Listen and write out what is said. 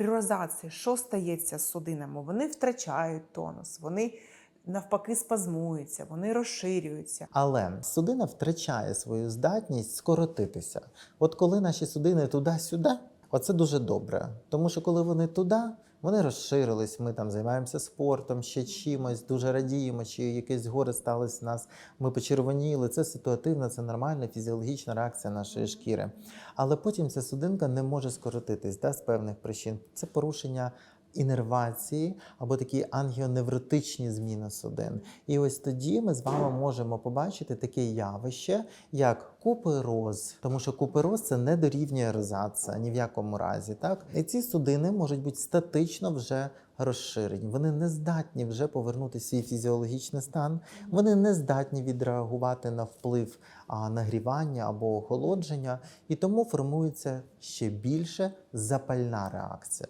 при розації що стається з судинами? Вони втрачають тонус, вони навпаки спазмуються, вони розширюються. Але судина втрачає свою здатність скоротитися. От коли наші судини туди-сюди, оце дуже добре. Тому що коли вони туди, вони розширились, ми там займаємося спортом, ще чимось, дуже радіємо, чи якесь горе сталося в нас, ми почервоніли. Це ситуативна, це нормальна фізіологічна реакція нашої шкіри. Але потім ця судинка не може скоротитись да, з певних причин. Це порушення інервації або такі ангіоневротичні зміни судин. І ось тоді ми з вами можемо побачити таке явище, як купероз. Тому що купероз це не дорівнює розація ні в якому разі. Так? І ці судини можуть бути статично вже розширені. Вони не здатні вже повернути свій фізіологічний стан, вони не здатні відреагувати на вплив нагрівання або охолодження, і тому формується ще більше запальна реакція.